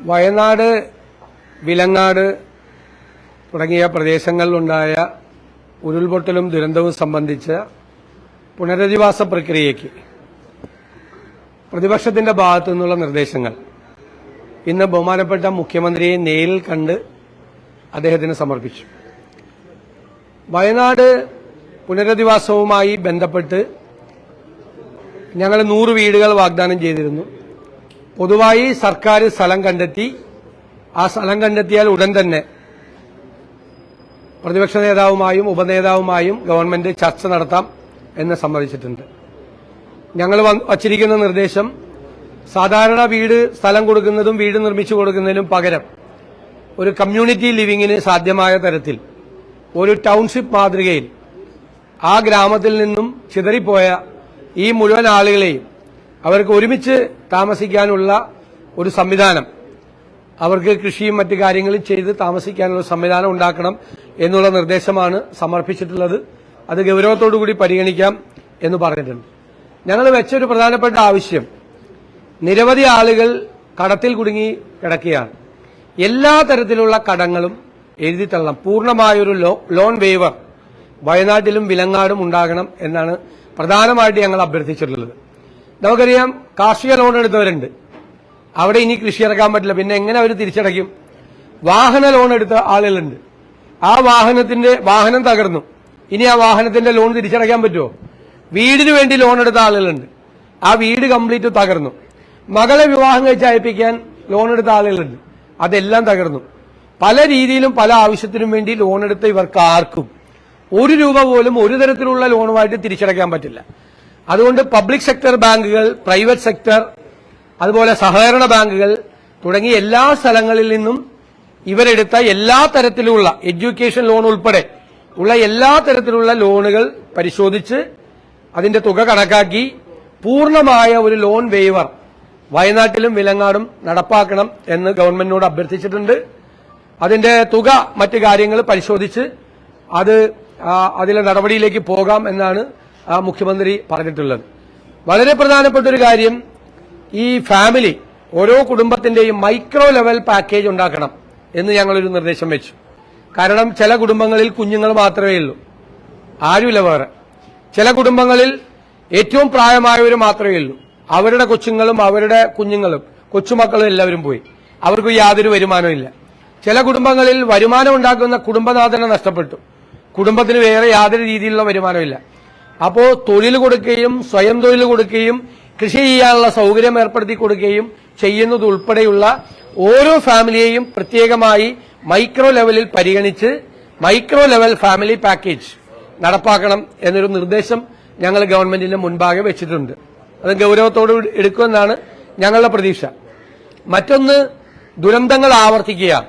വയനാട് വിലങ്ങാട് തുടങ്ങിയ പ്രദേശങ്ങളിലുണ്ടായ ഉരുൾപൊട്ടലും ദുരന്തവും സംബന്ധിച്ച പുനരധിവാസ പ്രക്രിയയ്ക്ക് പ്രതിപക്ഷത്തിന്റെ ഭാഗത്തു നിന്നുള്ള നിർദ്ദേശങ്ങൾ. ഇന്ന് ബഹുമാനപ്പെട്ട മുഖ്യമന്ത്രിയെ നേരിൽ കണ്ട് അദ്ദേഹത്തിന് സമർപ്പിച്ചു. വയനാട് പുനരധിവാസവുമായി ബന്ധപ്പെട്ട് ഞങ്ങൾ നൂറ് വീടുകൾ വാഗ്ദാനം ചെയ്തിരുന്നു. പൊതുവായി സർക്കാർ സ്ഥലം കണ്ടെത്തി ആ സ്ഥലം കണ്ടെത്തിയാൽ ഉടൻ തന്നെ പ്രതിപക്ഷ നേതാവുമായും ഉപനേതാവുമായും ഗവൺമെന്റ് ചർച്ച നടത്താം എന്ന് സമ്മതിച്ചിട്ടുണ്ട്. ഞങ്ങൾ വച്ചിരിക്കുന്ന നിർദ്ദേശം സാധാരണ വീട് സ്ഥലം കൊടുക്കുന്നതും വീട് നിർമ്മിച്ചു കൊടുക്കുന്നതിനും പകരം ഒരു കമ്മ്യൂണിറ്റി ലിവിങ്ങിന് സാധ്യമായ തരത്തിൽ ഒരു ടൗൺഷിപ്പ് മാതൃകയിൽ ആ ഗ്രാമത്തിൽ നിന്നും ചിതറിപ്പോയ ഈ മുഴുവൻ ആളുകളെയും അവർക്ക് ഒരുമിച്ച് താമസിക്കാനുള്ള ഒരു സംവിധാനം. അവർക്ക് കൃഷിയും മറ്റു കാര്യങ്ങളും ചെയ്ത് താമസിക്കാനുള്ള സംവിധാനം ഉണ്ടാക്കണം എന്നുള്ള നിർദ്ദേശമാണ് സമർപ്പിച്ചിട്ടുള്ളത്. അത് ഗൗരവത്തോടുകൂടി പരിഗണിക്കാം എന്ന് പറഞ്ഞിട്ടുണ്ട്. ഞങ്ങൾ വെച്ചൊരു പ്രധാനപ്പെട്ട ആവശ്യം. നിരവധി ആളുകൾ കടത്തിൽ കുടുങ്ങി കിടക്കുകയാണ്. എല്ലാ തരത്തിലുള്ള കടങ്ങളും എഴുതിത്തള്ളണം പൂർണമായൊരു ലോൺ വേവർ വയനാട്ടിലും വിലങ്ങാടും ഉണ്ടാകണം എന്നാണ് പ്രധാനമായിട്ട് ഞങ്ങൾ അഭ്യർത്ഥിച്ചിട്ടുള്ളത്. നമുക്കറിയാം കാർഷിക ലോൺ എടുത്തവരുണ്ട്. അവിടെ ഇനി കൃഷി ഇറക്കാൻ പറ്റില്ല. പിന്നെ എങ്ങനെ അവർ തിരിച്ചടയ്ക്കും? വാഹന ലോൺ എടുത്ത ആളുകളുണ്ട്. ആ വാഹനത്തിന്റെ വാഹനം തകർന്നു. ഇനി ആ വാഹനത്തിന്റെ ലോൺ തിരിച്ചടയ്ക്കാൻ പറ്റുമോ? വീടിന് വേണ്ടി ലോൺ എടുത്ത ആളുകളുണ്ട്. ആ വീട് കംപ്ലീറ്റ് തകർന്നു. മകളെ വിവാഹം കഴിച്ച് അയപ്പിക്കാൻ ലോൺ എടുത്ത ആളുകളുണ്ട്. അതെല്ലാം തകർന്നു. പല രീതിയിലും പല ആവശ്യത്തിനും വേണ്ടി ലോൺ എടുത്ത ഇവർക്ക് ആർക്കും ഒരു രൂപ പോലും ഒരു തരത്തിലുള്ള ലോണുമായിട്ട് തിരിച്ചടയ്ക്കാൻ പറ്റില്ല. അതുകൊണ്ട് പബ്ലിക് സെക്ടർ ബാങ്കുകൾ പ്രൈവറ്റ് സെക്ടർ അതുപോലെ സഹകരണ ബാങ്കുകൾ തുടങ്ങിയ എല്ലാ സ്ഥലങ്ങളിൽ നിന്നും ഇവരെടുത്ത എല്ലാ തരത്തിലുള്ള എഡ്യൂക്കേഷൻ ലോൺ ഉൾപ്പെടെ ഉള്ള എല്ലാ തരത്തിലുള്ള ലോണുകൾ പരിശോധിച്ച് അതിന്റെ തുക കണക്കാക്കി പൂർണമായ ഒരു ലോൺ വേവർ വയനാട്ടിലും വിലങ്ങാടും നടപ്പാക്കണം എന്ന് ഗവൺമെന്റിനോട് അഭ്യർത്ഥിച്ചിട്ടുണ്ട്. അതിന്റെ തുക മറ്റു കാര്യങ്ങൾ പരിശോധിച്ച് അത് അതിലെ നടപടിയിലേക്ക് പോകാം എന്നാണ് ആ, മുഖ്യമന്ത്രി പറഞ്ഞിട്ടുള്ളത്. വളരെ പ്രധാനപ്പെട്ട ഒരു കാര്യം ഈ ഫാമിലി ഓരോ കുടുംബത്തിന്റെയും മൈക്രോ ലെവൽ പാക്കേജ് ഉണ്ടാക്കണം എന്ന് ഞങ്ങളൊരു നിർദ്ദേശം വെച്ചു. കാരണം ചില കുടുംബങ്ങളിൽ കുഞ്ഞുങ്ങൾ മാത്രമേ ഉള്ളൂ. ആരുമില്ല വേറെ. ചില കുടുംബങ്ങളിൽ ഏറ്റവും പ്രായമായവർ മാത്രമേ ഉള്ളൂ. അവരുടെ കൊച്ചുങ്ങളും അവരുടെ കുഞ്ഞുങ്ങളും കൊച്ചുമക്കളും എല്ലാവരും പോയി. അവർക്ക് യാതൊരു വരുമാനവും ഇല്ല. ചില കുടുംബങ്ങളിൽ വരുമാനം ഉണ്ടാക്കുന്ന കുടുംബനാഥനെ നഷ്ടപ്പെട്ടു. കുടുംബത്തിന് വേറെ യാതൊരു രീതിയിലുള്ള വരുമാനമില്ല അപ്പോ തൊഴിൽ കൊടുക്കുകയും സ്വയം തൊഴിൽ കൊടുക്കുകയും കൃഷി ചെയ്യാനുള്ള സൗകര്യം ഏർപ്പെടുത്തി കൊടുക്കുകയും ചെയ്യുന്നത് ഉൾപ്പെടെയുള്ള ഓരോ ഫാമിലിയെയും പ്രത്യേകമായി മൈക്രോ ലെവലിൽ പരിഗണിച്ച് മൈക്രോ ലെവൽ ഫാമിലി പാക്കേജ് നടപ്പാക്കണം എന്നൊരു നിർദ്ദേശം ഞങ്ങൾ ഗവൺമെന്റിന്റെ മുൻപാകെ വെച്ചിട്ടുണ്ട്. അത് ഗൌരവത്തോട് എടുക്കുമെന്നാണ് ഞങ്ങളുടെ പ്രതീക്ഷ. മറ്റൊന്ന് ദുരന്തങ്ങൾ ആവർത്തിക്കുക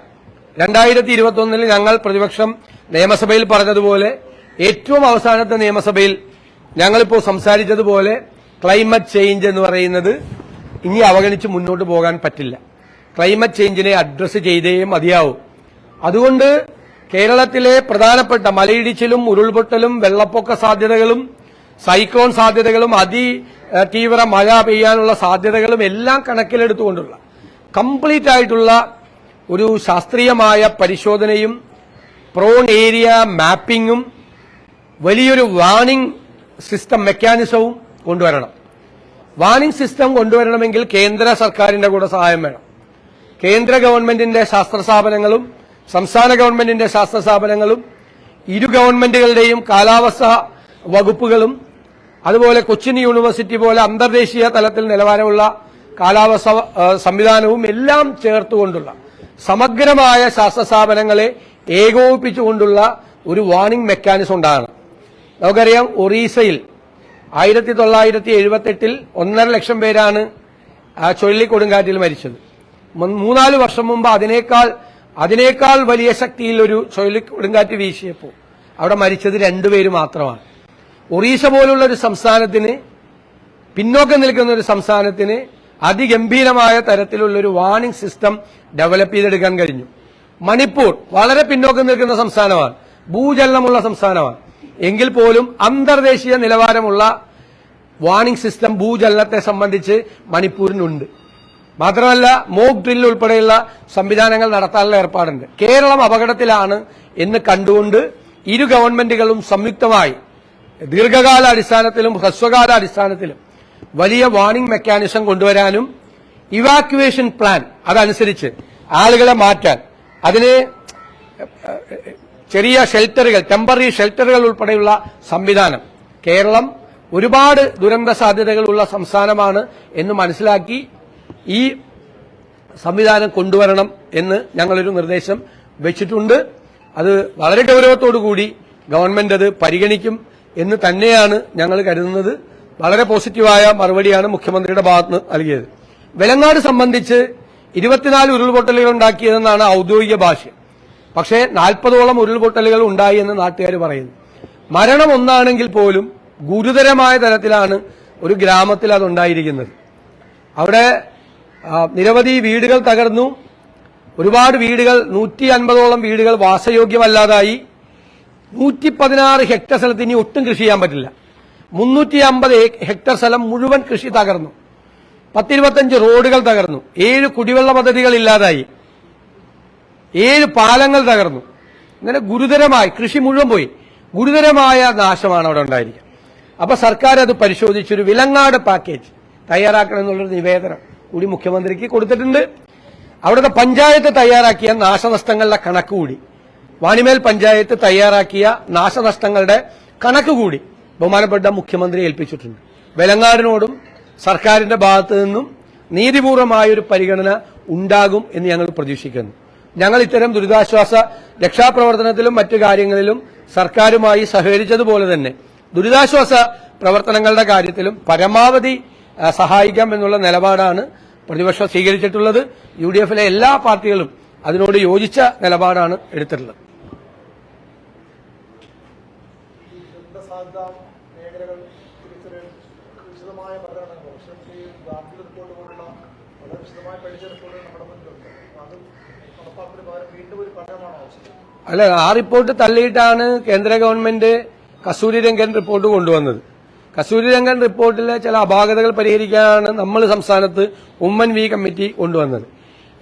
രണ്ടായിരത്തി ഇരുപത്തി ഞങ്ങൾ പ്രതിപക്ഷം നിയമസഭയിൽ പറഞ്ഞതുപോലെ ഏറ്റവും അവസാനത്തെ നിയമസഭയിൽ ഞങ്ങളിപ്പോൾ സംസാരിച്ചതുപോലെ ക്ലൈമറ്റ് ചേഞ്ച് എന്ന് പറയുന്നത് ഇനി അവഗണിച്ച് മുന്നോട്ട് പോകാൻ പറ്റില്ല. ക്ലൈമറ്റ് ചേഞ്ചിനെ അഡ്രസ്സ് ചെയ്തേ മതിയാവും. അതുകൊണ്ട് കേരളത്തിലെ പ്രധാനപ്പെട്ട മലയിടിച്ചിലും ഉരുൾപൊട്ടലും വെള്ളപ്പൊക്ക സാധ്യതകളും സൈക്ലോൺ സാധ്യതകളും അതി തീവ്ര മഴ പെയ്യാനുള്ള സാധ്യതകളും എല്ലാം കണക്കിലെടുത്തുകൊണ്ടുള്ള കംപ്ലീറ്റ് ആയിട്ടുള്ള ഒരു ശാസ്ത്രീയമായ പരിശോധനയും പ്രോൺ ഏരിയ മാപ്പിങ്ങും വലിയൊരു വാണിംഗ് സിസ്റ്റം മെക്കാനിസവും കൊണ്ടുവരണം. വാണിംഗ് സിസ്റ്റം കൊണ്ടുവരണമെങ്കിൽ കേന്ദ്ര സർക്കാരിന്റെ കൂടെ സഹായം വേണം. കേന്ദ്ര ഗവൺമെന്റിന്റെ ശാസ്ത്ര സ്ഥാപനങ്ങളും സംസ്ഥാന ഗവൺമെന്റിന്റെ ശാസ്ത്ര സ്ഥാപനങ്ങളും ഇരു ഗവൺമെന്റുകളുടെയും കാലാവസ്ഥ വകുപ്പുകളും അതുപോലെ കൊച്ചിൻ യൂണിവേഴ്സിറ്റി പോലെ അന്തർദേശീയ തലത്തിൽ നിലവാരമുള്ള കാലാവസ്ഥ സംവിധാനവും എല്ലാം ചേർത്തുകൊണ്ടുള്ള സമഗ്രമായ ശാസ്ത്ര സ്ഥാപനങ്ങളെ ഏകോപിപ്പിച്ചുകൊണ്ടുള്ള ഒരു വാണിംഗ് മെക്കാനിസം ഉണ്ടാകണം. നമുക്കറിയാം ഒറീസയിൽ ആയിരത്തി തൊള്ളായിരത്തി എഴുപത്തെട്ടിൽ ഒന്നര ലക്ഷം പേരാണ് ആ ചുഴലിക്കൊടുങ്കാറ്റിൽ മരിച്ചത്. മൂന്നാൽ വർഷം മുമ്പ് അതിനേക്കാൾ അതിനേക്കാൾ വലിയ ശക്തിയിൽ ഒരു ചുഴലിക്കൊടുങ്കാറ്റ് വീശിയപ്പോൾ അവിടെ മരിച്ചത് രണ്ടുപേര് മാത്രമാണ്. ഒറീസ പോലുള്ള ഒരു സംസ്ഥാനത്തിന് പിന്നോക്കം നിൽക്കുന്ന ഒരു സംസ്ഥാനത്തിന് അതിഗംഭീരമായ തരത്തിലുള്ള ഒരു വാണിംഗ് സിസ്റ്റം ഡെവലപ്പ് ചെയ്തെടുക്കാൻ കഴിഞ്ഞു. മണിപ്പൂർ വളരെ പിന്നോക്കം നിൽക്കുന്ന സംസ്ഥാനമാണ്. ഭൂചലനമുള്ള സംസ്ഥാനമാണ്. എങ്കിൽ പോലും അന്തർദേശീയ നിലവാരമുള്ള വാണിംഗ് സിസ്റ്റം ഭൂചലനത്തെ സംബന്ധിച്ച് മണിപ്പൂരിനുണ്ട്. മാത്രമല്ല മോക് ഡ്രിൽ ഉൾപ്പെടെയുള്ള സംവിധാനങ്ങൾ നടത്താനുള്ള ഏർപ്പാടുണ്ട്. കേരളം അപകടത്തിലാണ് എന്ന് കണ്ടുകൊണ്ട് ഇരു ഗവൺമെന്റുകളും സംയുക്തമായി ദീർഘകാല അടിസ്ഥാനത്തിലും ഹ്രസ്വകാല അടിസ്ഥാനത്തിലും വലിയ വാണിംഗ് മെക്കാനിസം കൊണ്ടുവരാനും ഇവാക്യുവേഷൻ പ്ലാൻ അതനുസരിച്ച് ആളുകളെ മാറ്റാൻ അതിന് ചെറിയ ഷെൽട്ടറുകൾ ടെമ്പററി ഷെൽട്ടറുകൾ ഉൾപ്പെടെയുള്ള സംവിധാനം. കേരളം ഒരുപാട് ദുരന്ത സാധ്യതകളുള്ള സംസ്ഥാനമാണ് എന്ന് മനസ്സിലാക്കി ഈ സംവിധാനം കൊണ്ടുവരണം എന്ന് ഞങ്ങളൊരു നിർദ്ദേശം വെച്ചിട്ടുണ്ട്. അത് വളരെ കൂടി ഗവൺമെന്റ് അത് പരിഗണിക്കും എന്ന് തന്നെയാണ് ഞങ്ങൾ കരുതുന്നത്. വളരെ പോസിറ്റീവായ മറുപടിയാണ് മുഖ്യമന്ത്രിയുടെ ഭാഗത്ത് നൽകിയത്. വെലങ്ങാട് സംബന്ധിച്ച് ഇരുപത്തിനാല് ഉരുൾപൊട്ടലുകൾ ഉണ്ടാക്കിയതെന്നാണ് ഔദ്യോഗിക ഭാഷ്യം. പക്ഷേ നാൽപ്പതോളം ഉരുൾപൊട്ടലുകൾ ഉണ്ടായി എന്ന് നാട്ടുകാർ പറയുന്നു. മരണം ഒന്നാണെങ്കിൽ പോലും ഗുരുതരമായ തരത്തിലാണ് ഒരു ഗ്രാമത്തിൽ അതുണ്ടായിരിക്കുന്നത് അവിടെ നിരവധി വീടുകൾ തകർന്നു. ഒരുപാട് വീടുകൾ നൂറ്റി അൻപതോളം വീടുകൾ വാസയോഗ്യമല്ലാതായി. നൂറ്റി പതിനാറ് ഹെക്ടർ സ്ഥലത്ത് ഇനി ഒട്ടും കൃഷി ചെയ്യാൻ പറ്റില്ല. മുന്നൂറ്റി അമ്പത് ഹെക്ടർ സ്ഥലം മുഴുവൻ കൃഷി തകർന്നു. പത്തിരുപത്തഞ്ച് റോഡുകൾ തകർന്നു. ഏഴ് കുടിവെള്ള പദ്ധതികൾ ഇല്ലാതായി. ഏഴ് പാലങ്ങൾ തകർന്നു. ഇങ്ങനെ ഗുരുതരമായി കൃഷി മുഴുവൻ പോയി. ഗുരുതരമായ നാശമാണ് അവിടെ ഉണ്ടായിരിക്കുക. അപ്പൊ സർക്കാർ അത് പരിശോധിച്ചൊരു വിലങ്ങാട് പാക്കേജ് തയ്യാറാക്കണം എന്നുള്ളൊരു നിവേദനം കൂടി മുഖ്യമന്ത്രിക്ക് കൊടുത്തിട്ടുണ്ട്. അവിടുത്തെ പഞ്ചായത്ത് തയ്യാറാക്കിയ നാശനഷ്ടങ്ങളുടെ കണക്ക് കൂടി വാണിമേൽ പഞ്ചായത്ത് തയ്യാറാക്കിയ നാശനഷ്ടങ്ങളുടെ കണക്ക് കൂടി ബഹുമാനപ്പെട്ട മുഖ്യമന്ത്രി ഏൽപ്പിച്ചിട്ടുണ്ട്. വെലങ്ങാടിനോടും സർക്കാരിന്റെ ഭാഗത്തു നിന്നും നീതിപൂർവമായ ഒരു പരിഗണന ഉണ്ടാകും എന്ന് ഞങ്ങൾ പ്രതീക്ഷിക്കുന്നു. ഞങ്ങൾ ഇത്തരം ദുരിതാശ്വാസ രക്ഷാപ്രവർത്തനത്തിലും മറ്റു കാര്യങ്ങളിലും സർക്കാരുമായി സഹകരിച്ചതുപോലെ തന്നെ ദുരിതാശ്വാസ പ്രവർത്തനങ്ങളുടെ കാര്യത്തിലും പരമാവധി സഹായിക്കാം എന്നുള്ള നിലപാടാണ് പ്രതിപക്ഷം സ്വീകരിച്ചിട്ടുള്ളത്. യു എല്ലാ പാർട്ടികളും അതിനോട് യോജിച്ച നിലപാടാണ് എടുത്തിട്ടുള്ളത് ദുരന്തസാധ്യത മേഖലകൾ തിരിച്ചറിയാൻ വിശദമായ പ്രകടനങ്ങൾ പക്ഷേ ഈ ഗാർഹിക റിപ്പോർട്ട് പോലുള്ള വളരെ വിശദമായി പഠിച്ച റിപ്പോർട്ടുകൾ നമ്മുടെ മുന്നിലുണ്ട് അപ്പോൾ അത് നടപ്പാക്കൽ പകരം വീണ്ടും ഒരു പഠനമാണ് ആവശ്യം അല്ല ആ റിപ്പോർട്ട് തള്ളിയിട്ടാണ് കേന്ദ്ര ഗവൺമെന്റ് കസ്തൂരി രംഗൻ റിപ്പോർട്ട് കൊണ്ടുവന്നത്. കസ്തൂരി രംഗൻ റിപ്പോർട്ടിലെ ചില അപാകതകൾ പരിഹരിക്കാനാണ് നമ്മൾ സംസ്ഥാനത്ത് ഉമ്മൻ വി കമ്മിറ്റി കൊണ്ടുവന്നത്.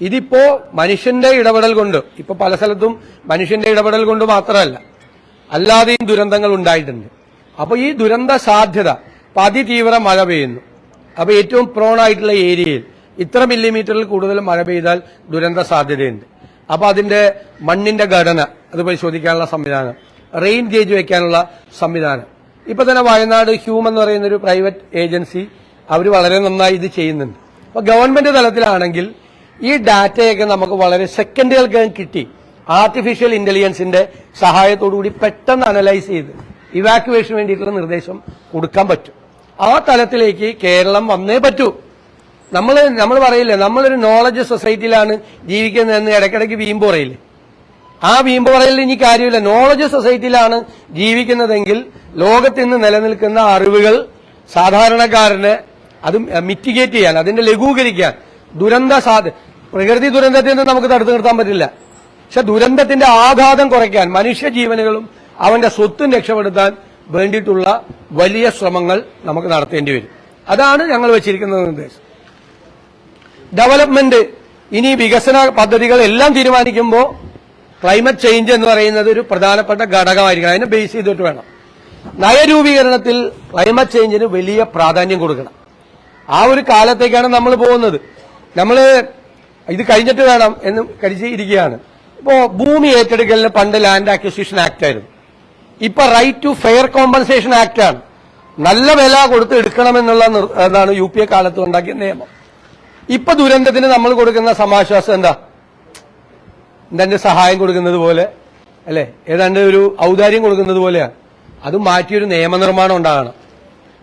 ഇതിപ്പോ മനുഷ്യന്റെ ഇടപെടൽ കൊണ്ട് ഇപ്പൊ പല സ്ഥലത്തും മനുഷ്യന്റെ ഇടപെടൽ കൊണ്ട് മാത്രമല്ല അല്ലാതെയും ദുരന്തങ്ങൾ ഉണ്ടായിട്ടുണ്ട്. അപ്പൊ ഈ ദുരന്ത സാധ്യത അപ്പൊ അതിതീവ്ര മഴ പെയ്യുന്നു. അപ്പൊ ഏറ്റവും പ്രോണായിട്ടുള്ള ഏരിയയിൽ ഇത്ര മില്ലിമീറ്ററിൽ കൂടുതൽ മഴ പെയ്താൽ ദുരന്ത സാധ്യതയുണ്ട്. അപ്പൊ അതിന്റെ മണ്ണിന്റെ ഘടന അത് പരിശോധിക്കാനുള്ള സംവിധാനം റെയിൻ ഗേജ് വെക്കാനുള്ള സംവിധാനം. ഇപ്പൊ തന്നെ വയനാട് ഹ്യൂം എന്ന് പറയുന്ന ഒരു പ്രൈവറ്റ് ഏജൻസി അവർ വളരെ നന്നായി ഇത് ചെയ്യുന്നുണ്ട്. അപ്പൊ ഗവൺമെന്റ് തലത്തിലാണെങ്കിൽ ഈ ഡാറ്റയൊക്കെ നമുക്ക് വളരെ സെക്കൻഡുകൾക്കകം കിട്ടി. ആർട്ടിഫിഷ്യൽ ഇന്റലിജൻസിന്റെ സഹായത്തോടുകൂടി പെട്ടെന്ന് അനലൈസ് ചെയ്ത് ഇവാക്യുവേഷന് വേണ്ടിയിട്ടുള്ള നിർദ്ദേശം കൊടുക്കാൻ പറ്റും. ആ തലത്തിലേക്ക് കേരളം വന്നേ പറ്റൂ. നമ്മൾ നമ്മൾ പറയില്ലേ നമ്മളൊരു നോളജ് സൊസൈറ്റിയിലാണ് ജീവിക്കുന്നതെന്ന് ഇടയ്ക്കിടയ്ക്ക് വീമ്പ് പറയില്ലേ? ആ വീമ്പ് പറയലിൽ ഇനി കാര്യമില്ല. നോളജ് സൊസൈറ്റിയിലാണ് ജീവിക്കുന്നതെങ്കിൽ ലോകത്ത് ഇന്ന് നിലനിൽക്കുന്ന അറിവുകൾ സാധാരണക്കാരന് അത് മിറ്റിഗേറ്റ് ചെയ്യാൻ അതിന്റെ ലഘൂകരിക്കാൻ ദുരന്ത സാധ്യ പ്രകൃതി ദുരന്തത്തിൽ നിന്ന് നമുക്ക് തടുത്തു നിർത്താൻ പറ്റില്ല. പക്ഷെ ദുരന്തത്തിന്റെ ആഘാതം കുറയ്ക്കാൻ മനുഷ്യ ജീവനുകളും അവന്റെ സ്വത്തും രക്ഷപ്പെടുത്താൻ വേണ്ടിയിട്ടുള്ള വലിയ ശ്രമങ്ങൾ നമുക്ക് നടത്തേണ്ടി വരും. അതാണ് ഞങ്ങൾ വെച്ചിരിക്കുന്ന നിർദ്ദേശം. ഡെവലപ്മെന്റ്. ഇനി വികസന പദ്ധതികൾ എല്ലാം തീരുമാനിക്കുമ്പോൾ ക്ലൈമറ്റ് ചേഞ്ച് എന്ന് പറയുന്നത് ഒരു പ്രധാനപ്പെട്ട ഘടകമായിരിക്കണം. അതിനെ ബേസ് ചെയ്തിട്ട് വേണം. നയരൂപീകരണത്തിൽ ക്ലൈമറ്റ് ചേഞ്ചിന് വലിയ പ്രാധാന്യം കൊടുക്കണം. ആ ഒരു കാലത്തേക്കാണ് നമ്മൾ പോകുന്നത്. നമ്മൾ ഇത് കഴിഞ്ഞിട്ട് വേണം എന്ന് കരുതിയിരിക്കുകയാണ്. ഇപ്പോ ഭൂമി ഏറ്റെടുക്കലിന് പണ്ട് ലാൻഡ് അക്വിസിഷൻ ആക്ട് ആയിരുന്നു. ഇപ്പൊ right to fair compensation act ആണ്. നല്ല വില കൊടുത്ത് എടുക്കണമെന്നുള്ള എന്താണ് യു പി എ കാലത്ത് ഉണ്ടാക്കിയ നിയമം. ഇപ്പൊ ദുരന്തത്തിന് നമ്മൾ കൊടുക്കുന്ന സമാശ്വാസം എന്താ? എന്തെ സഹായം കൊടുക്കുന്നത് പോലെ അല്ലെ? ഏതാണ്ട് ഒരു ഔദാര്യം കൊടുക്കുന്നത് പോലെയാണ് അത് മാറ്റിയൊരു നിയമനിർമ്മാണം ഉണ്ടാകണം.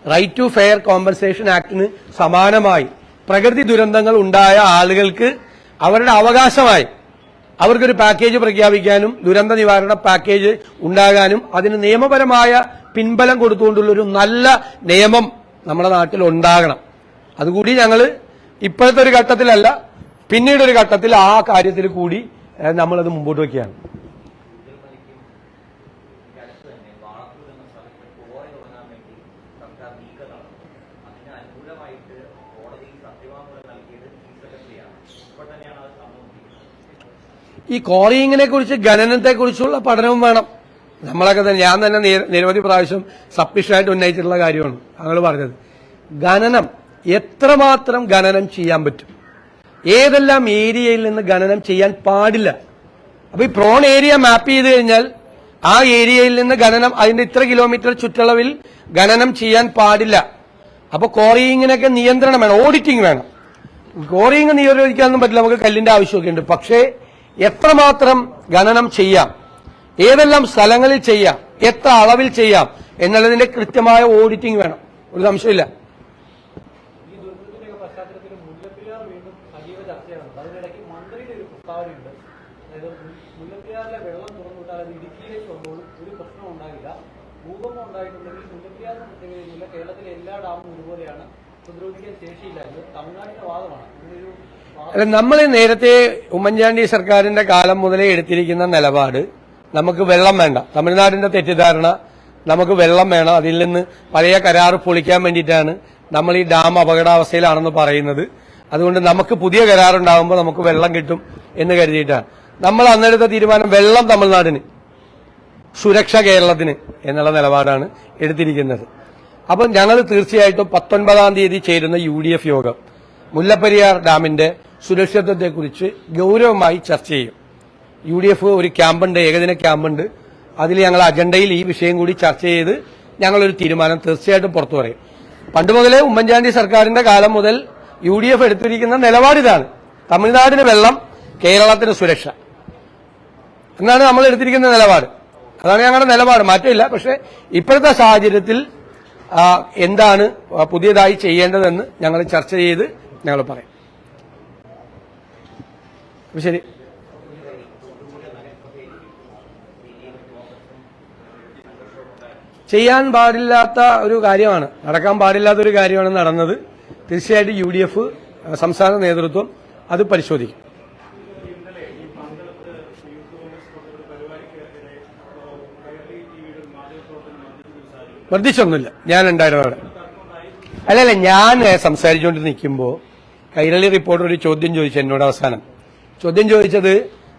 റൈറ്റ് ടു ഫെയർ കോമ്പൻസേഷൻ ആക്ടിന് സമാനമായി പ്രകൃതി ദുരന്തങ്ങൾ ഉണ്ടായ ആളുകൾക്ക് അവരുടെ അവകാശമായി അവർക്കൊരു പാക്കേജ് പ്രഖ്യാപിക്കാനും ദുരന്ത നിവാരണ പാക്കേജ് ഉണ്ടാകാനും അതിന് നിയമപരമായ പിൻബലം കൊടുത്തുകൊണ്ടുള്ള ഒരു നല്ല നിയമം നമ്മുടെ നാട്ടിൽ ഉണ്ടാകണം. അതുകൂടി ഞങ്ങൾ ഇപ്പോഴത്തെ ഒരു ഘട്ടത്തിലല്ല പിന്നീട് ഒരു ഘട്ടത്തിൽ ആ കാര്യത്തിൽ കൂടി നമ്മളത് മുമ്പോട്ട് വയ്ക്കുകയാണ് ഈ കോറിയിങ്ങിനെ കുറിച്ച് ഗണനത്തെക്കുറിച്ചുള്ള പഠനവും വേണം. നമ്മളൊക്കെ തന്നെ ഞാൻ തന്നെ നിരവധി പ്രാവശ്യം സഫീഷ്യന്റായിട്ട് ഉന്നയിച്ചിട്ടുള്ള കാര്യമാണ്. താങ്കൾ പറഞ്ഞത്. ഖനനം എത്രമാത്രം ഖനനം ചെയ്യാൻ പറ്റും? ഏതെല്ലാം ഏരിയയിൽ നിന്ന് ഖനനം ചെയ്യാൻ പാടില്ല. അപ്പൊ ഈ പ്രോൺ ഏരിയ മാപ്പ് ചെയ്ത് കഴിഞ്ഞാൽ ആ ഏരിയയിൽ നിന്ന് ഖനനം അതിന്റെ ഇത്ര കിലോമീറ്റർ ചുറ്റളവിൽ ഖനനം ചെയ്യാൻ പാടില്ല. അപ്പൊ കോറിയിങ്ങിനൊക്കെ നിയന്ത്രണം വേണം ഓഡിറ്റിംഗ് വേണം. കോറിയിങ് നിയോഗിക്കാനൊന്നും പറ്റില്ല നമുക്ക് കല്ലിന്റെ ആവശ്യമൊക്കെ ഉണ്ട്. പക്ഷേ എത്രമാത്രം ഖനനം ചെയ്യാം? ഏതെല്ലാം സ്ഥലങ്ങളിൽ ചെയ്യാം? എത്ര അളവിൽ ചെയ്യാം? എന്നുള്ളതിന്റെ കൃത്യമായ ഓഡിറ്റിംഗ് വേണം. ഒരു സംശയമില്ല ഭൂകമ്പം ഉണ്ടായിട്ടുണ്ടെങ്കിൽ മുല്ലപ്പെരിയാറിന് പ്രത്യേകതയില്ല കേരളത്തിലെ എല്ലാ ഡാമും ഒരുപോലെയാണ് പ്രതിരോധിക്കാൻ ശേഷിയില്ല ഇത് തമിഴ്നാടിന്റെ വാദമാണ്. ഇതൊരു അല്ല നമ്മൾ നേരത്തെ ഉമ്മൻചാണ്ടി സർക്കാരിന്റെ കാലം മുതലേ എടുത്തിരിക്കുന്ന നിലപാട് നമുക്ക് വെള്ളം വേണ്ട. തമിഴ്നാടിന്റെ തെറ്റിദ്ധാരണ നമുക്ക് വെള്ളം വേണം. അതിൽ നിന്ന് പഴയ കരാർ പൊളിക്കാൻ വേണ്ടിയിട്ടാണ് നമ്മൾ ഈ ഡാം അപകടാവസ്ഥയിലാണെന്ന് പറയുന്നത്. അതുകൊണ്ട് നമുക്ക് പുതിയ കരാറുണ്ടാകുമ്പോൾ നമുക്ക് വെള്ളം കിട്ടും എന്ന് കരുതിയിട്ടാണ്. നമ്മൾ അന്നെടുത്ത തീരുമാനം വെള്ളം തമിഴ്നാടിന്. സുരക്ഷ കേരളത്തിന് എന്നുള്ള നിലപാടാണ് എടുത്തിരിക്കുന്നത്. അപ്പം ഞങ്ങൾ തീർച്ചയായിട്ടും പത്തൊൻപതാം തീയതി ചേരുന്ന യു ഡി എഫ് യോഗം മുല്ലപ്പെരിയാർ ഡാമിന്റെ സുരക്ഷിതത്വത്തെക്കുറിച്ച് ഗൗരവമായി ചർച്ച ചെയ്യും. യു ഡി എഫ് ഒരു ക്യാമ്പുണ്ട് ഏകദിന ക്യാമ്പുണ്ട്. അതിൽ ഞങ്ങൾ അജണ്ടയിൽ ഈ വിഷയം കൂടി ചർച്ച ചെയ്ത് ഞങ്ങളൊരു തീരുമാനം തീർച്ചയായിട്ടും പുറത്തു പറയും. പണ്ട് മുതലേ ഉമ്മൻചാണ്ടി സർക്കാരിന്റെ കാലം മുതൽ യു ഡി എഫ് എടുത്തിരിക്കുന്ന നിലപാടിതാണ് തമിഴ്നാടിന് വെള്ളം കേരളത്തിന് സുരക്ഷ. എന്നാണ് നമ്മൾ എടുത്തിരിക്കുന്ന നിലപാട്. അതാണ് ഞങ്ങളുടെ നിലപാട്. മാറ്റമില്ല. പക്ഷേ ഇപ്പോഴത്തെ സാഹചര്യത്തിൽ എന്താണ് പുതിയതായി ചെയ്യേണ്ടതെന്ന് ഞങ്ങൾ ചർച്ച ചെയ്ത് ഞങ്ങൾ പറയും. ശരി. ചെയ്യാൻ പാടില്ലാത്ത ഒരു കാര്യമാണ് നടക്കാൻ പാടില്ലാത്ത ഒരു കാര്യമാണ് നടന്നത്. തീർച്ചയായിട്ടും യു സംസ്ഥാന നേതൃത്വം അത് പരിശോധിക്കും. മർദ്ദിച്ചൊന്നുമില്ല ഞാൻ ഉണ്ടായിരുന്നു അവിടെ അല്ലല്ല ഞാൻ സംസാരിച്ചുകൊണ്ട് നിൽക്കുമ്പോൾ കൈരളി റിപ്പോർട്ടർ ഒരു ചോദ്യം ചോദിച്ചു എന്നോട് അവസാനം. ചോദ്യം ചോദിച്ചത്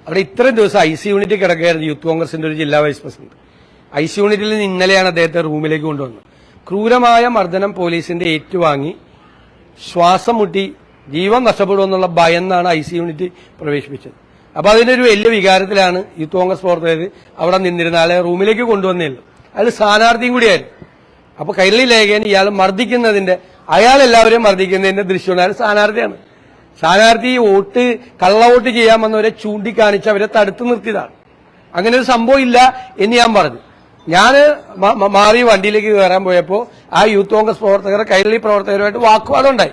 അവിടെ ഇത്രയും ദിവസം ഐ സി യൂണിറ്റ് കിടക്കുകയായിരുന്നു യൂത്ത് കോൺഗ്രസിന്റെ ഒരു ജില്ലാ വൈസ് പ്രസിഡന്റ്. ഐ സി യൂണിറ്റിൽ നിന്ന് ഇന്നലെയാണ് അദ്ദേഹത്തെ റൂമിലേക്ക് കൊണ്ടുവന്നത്. ക്രൂരമായ മർദ്ദനം പോലീസിന്റെ ഏറ്റുവാങ്ങി ശ്വാസം മുട്ടി ജീവൻ നഷ്ടപ്പെടുമെന്നുള്ള ഭയന്നാണ് ഐ സി യൂണിറ്റ് പ്രവേശിപ്പിച്ചത്. അപ്പൊ അതിനൊരു വലിയ വികാരത്തിലാണ് യൂത്ത് കോൺഗ്രസ് പ്രവർത്തകർ അവിടെ നിന്നിരുന്ന ആളെ റൂമിലേക്ക് കൊണ്ടുവന്നേ അതിൽ സ്ഥാനാർത്ഥിയും കൂടിയായിരുന്നു. അപ്പൊ കൈരളി ലേഖകൻ ഇയാൾ മർദ്ദിക്കുന്നതിന്റെ അയാൾ എല്ലാവരെയും മർദ്ദിക്കുന്നതിന്റെ ദൃശ്യമാണ് അയാൾ സ്ഥാനാർത്ഥിയാണ്. സ്ഥാനാർത്ഥി വോട്ട് കള്ള വോട്ട് ചെയ്യാൻ വന്നവരെ ചൂണ്ടിക്കാണിച്ച് അവരെ തടുത്തു നിർത്തിയതാണ്. അങ്ങനെ ഒരു സംഭവം ഇല്ല എന്ന് ഞാൻ പറഞ്ഞു. ഞാൻ മാറി വണ്ടിയിലേക്ക് കയറാൻ പോയപ്പോൾ ആ യൂത്ത് കോൺഗ്രസ് പ്രവർത്തകർ കൈരളി പ്രവർത്തകരുമായിട്ട് വാക്കുവാദം ഉണ്ടായി.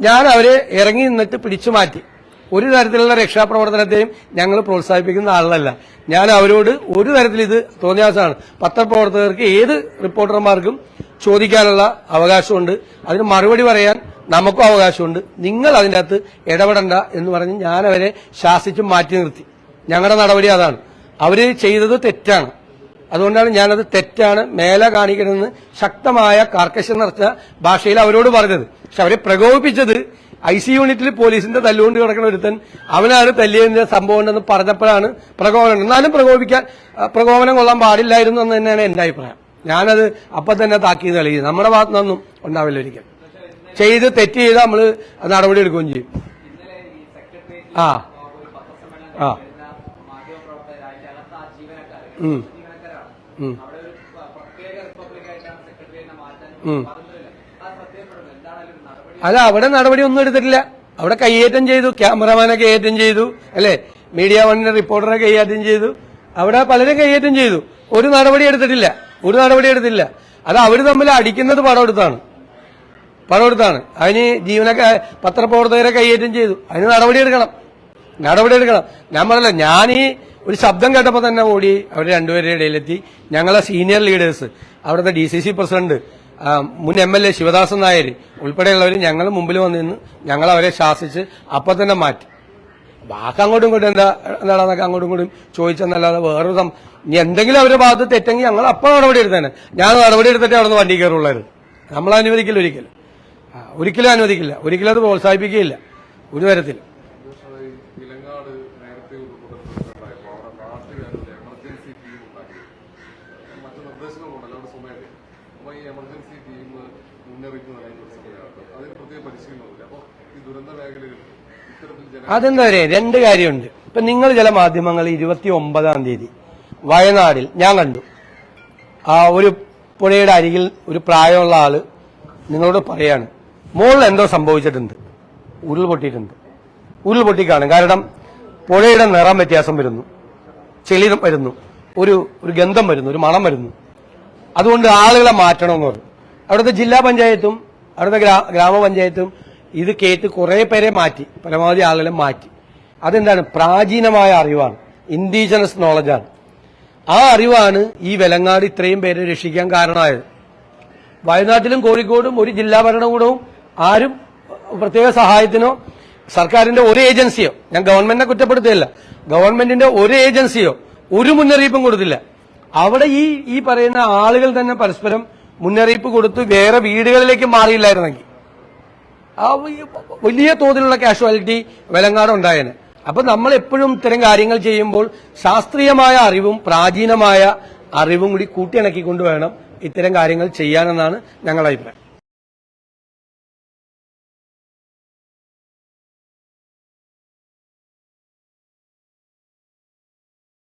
ഞാൻ അവരെ ഇറങ്ങി നിന്നിട്ട് പിടിച്ചു മാറ്റി. ഒരു തരത്തിലുള്ള രക്ഷാപ്രവർത്തനത്തെയും ഞങ്ങൾ പ്രോത്സാഹിപ്പിക്കുന്ന ആളല്ല ഞാൻ അവരോട് ഒരു തരത്തിൽ ഇത് തോന്നിയാസാണ്. പത്രപ്രവർത്തകർക്ക് ഏത് റിപ്പോർട്ടർമാർക്കും ചോദിക്കാനുള്ള അവകാശമുണ്ട്. അതിന് മറുപടി പറയാൻ നമുക്കും അവകാശമുണ്ട്. നിങ്ങൾ അതിന്റെ അകത്ത് ഇടപെടണ്ട എന്ന് പറഞ്ഞ് ഞാൻ അവരെ ശാസിച്ച് മാറ്റി നിർത്തി. ഞങ്ങളുടെ നടപടി അതാണ്. അവർ ചെയ്തത് തെറ്റാണ്. അതുകൊണ്ടാണ് ഞാനത് തെറ്റാണ് മേലെ കാണിക്കണമെന്ന് ശക്തമായ കാർക്കശ്യം നിറച്ച ഭാഷയിൽ അവരോട് പറഞ്ഞത്. പക്ഷെ അവരെ പ്രകോപിപ്പിച്ചത് ഐ സി യൂണിറ്റിൽ പോലീസിന്റെ തല്ലുകൊണ്ട് കിടക്കുന്ന ഒരുത്തൻ അവനാണ് തല്ലിയതിന്റെ സംഭവം ഉണ്ടെന്ന് പറഞ്ഞപ്പോഴാണ് പ്രകോപനം. എന്നാലും പ്രകോപിക്കാൻ പ്രകോപനം കൊള്ളാൻ പാടില്ലായിരുന്നു എന്ന് തന്നെയാണ് എന്റെ അഭിപ്രായം. ഞാനത് അപ്പൊ തന്നെ താക്കി കളി നമ്മുടെ ഭാഗത്തു നിന്നൊന്നും ഉണ്ടാവില്ല ഒരിക്കൽ ചെയ്ത് തെറ്റ് ചെയ്ത് നമ്മൾ നടപടി എടുക്കുകയും ചെയ്യും. ആ. ആ. ഉം. ഉം. ഉം ഒരു പ- പ്രത്യേക റിപ്പബ്ലിക് ആയിട്ടാണ് സെക്രട്ടേറിയറ്റിനെ മാറ്റാൻ ഉം. സ്വാതന്ത്ര്യമില്ല അത് ശ്രദ്ധയപ്പെടുന്നു എന്താണെങ്കിലും ഒരു നടപടി അല്ല അവിടെ നടപടി ഒന്നും എടുത്തിട്ടില്ല. അവിടെ കയ്യേറ്റം ചെയ്തു ക്യാമറമാനെ കയ്യേറ്റം ചെയ്തു അല്ലെ? മീഡിയ വണ്ണിന്റെ റിപ്പോർട്ടറെ കയ്യേറ്റം ചെയ്തു. അവിടെ പലരും കയ്യേറ്റം ചെയ്തു. ഒരു നടപടി എടുത്തിട്ടില്ല. ഒരു നടപടി എടുത്തില്ല. അത് അവർ തമ്മിൽ അടിക്കുന്നത് പടം എടുത്താണ്. പടം എടുത്താണ്. അതിന് ജീവനക്കാർ പത്രപ്രവർത്തകരെ കയ്യേറ്റം ചെയ്തു. അതിന് നടപടി എടുക്കണം. നടപടി എടുക്കണം. ഞാൻ പറഞ്ഞില്ല ഞാൻ ഈ ഒരു ശബ്ദം കേട്ടപ്പോൾ തന്നെ ഓടി അവർ രണ്ടുപേരുടെ ഇടയിലെത്തി. ഞങ്ങളെ സീനിയർ ലീഡേഴ്സ് അവിടുത്തെ ഡി സി സി പ്രസിഡന്റ് മുൻ M L A Sivadasan Nair ഉൾപ്പെടെയുള്ളവർ ഞങ്ങൾ മുമ്പിൽ വന്നിരുന്നു. ഞങ്ങൾ അവരെ ശാസിച്ച് അപ്പൊ തന്നെ മാറ്റി. ബാക്കി അങ്ങോട്ടും ഇങ്ങോട്ടും എന്താ എന്താണെന്നൊക്കെ അങ്ങോട്ടും ഇങ്ങോട്ടും ചോദിച്ചെന്നല്ലാതെ വേറൊരു സം ഇനി എന്തെങ്കിലും അവരുടെ ഭാഗത്ത് തെറ്റെങ്കിൽ ഞങ്ങൾ അപ്പം നടപടി എടുത്തേനെ ഞാൻ നടപടി എടുത്തിട്ട് അവിടെ നിന്ന് വണ്ടി കയറുള്ളത് നമ്മൾ അനുവദിക്കില്ല ഒരിക്കലും. ഒരിക്കലും അനുവദിക്കില്ല. ഒരിക്കലും അത് പ്രോത്സാഹിപ്പിക്കുകയില്ല. ഒരു വേണ്ടത് എമർജൻസി ടീം ഈ എമർജൻസി ടീം മുന്നറിയിപ്പ് നൽകുന്ന ഒരു അതിന് പ്രത്യേക പരിശീലനമില്ല അപ്പോൾ ഈ ദുരന്ത മേഖലകളിൽ അതെന്താ പറയുക രണ്ട് കാര്യമുണ്ട്. ഇപ്പൊ നിങ്ങൾ ചില മാധ്യമങ്ങൾ ഇരുപത്തി ഒമ്പതാം തീയതി വയനാടിൽ ഞാൻ കണ്ടു. ആ ഒരു പുഴയുടെ അരികിൽ ഒരു പ്രായമുള്ള ആൾ നിങ്ങളോട് പറയാണ് മുകളിൽ എന്തോ സംഭവിച്ചിട്ടുണ്ട്. ഉരുൾപൊട്ടിയിട്ടുണ്ട് ഉരുൾപൊട്ടിക്കാണ് കാരണം പുഴയുടെ നിറം വ്യത്യാസം വരുന്നു. ചെളി വരുന്നു. ഒരു ഒരു ഗന്ധം വരുന്നു. ഒരു മണം വരുന്നു. അതുകൊണ്ട് ആളുകളെ മാറ്റണമെന്ന് പറഞ്ഞു. അവിടുത്തെ ജില്ലാ പഞ്ചായത്തും അവിടുത്തെ ഗ്രാമപഞ്ചായത്തും ഇത് കേട്ട് കുറെ പേരെ മാറ്റി. പരമാവധി ആളുകളെ മാറ്റി. അതെന്താണ്? പ്രാചീനമായ അറിവാണ്. ഇൻഡിജിനസ് നോളജാണ് ആ അറിവാണ് ഈ വെലങ്ങാട് ഇത്രയും പേരെ രക്ഷിക്കാൻ കാരണമായത്. വയനാട്ടിലും കോഴിക്കോടും ഒരു ജില്ലാ ഭരണകൂടവും ആരും പ്രത്യേക സഹായത്തിനോ സർക്കാരിന്റെ ഒരു ഏജൻസിയോ ഞാൻ ഗവൺമെന്റിനെ കുറ്റപ്പെടുത്തുകയല്ല. ഗവൺമെന്റിന്റെ ഒരു ഏജൻസിയോ ഒരു മുന്നറിയിപ്പും കൊടുത്തില്ല. അവിടെ ഈ ഈ പറയുന്ന ആളുകൾ തന്നെ പരസ്പരം മുന്നറിയിപ്പ് കൊടുത്ത് വേറെ വീടുകളിലേക്ക് മാറിയില്ലായിരുന്നെങ്കിൽ. ആ വലിയ തോതിലുള്ള കാഷ്വാലിറ്റി വെലങ്ങാട് ഉണ്ടായേനെ. അപ്പൊ നമ്മൾ എപ്പോഴും ഇത്തരം കാര്യങ്ങൾ ചെയ്യുമ്പോൾ ശാസ്ത്രീയമായ അറിവും പ്രാചീനമായ അറിവും കൂടി കൂട്ടിയിണക്കിക്കൊണ്ട് വേണം ഇത്തരം കാര്യങ്ങൾ ചെയ്യാനെന്നാണ് ഞങ്ങളുടെ അഭിപ്രായം.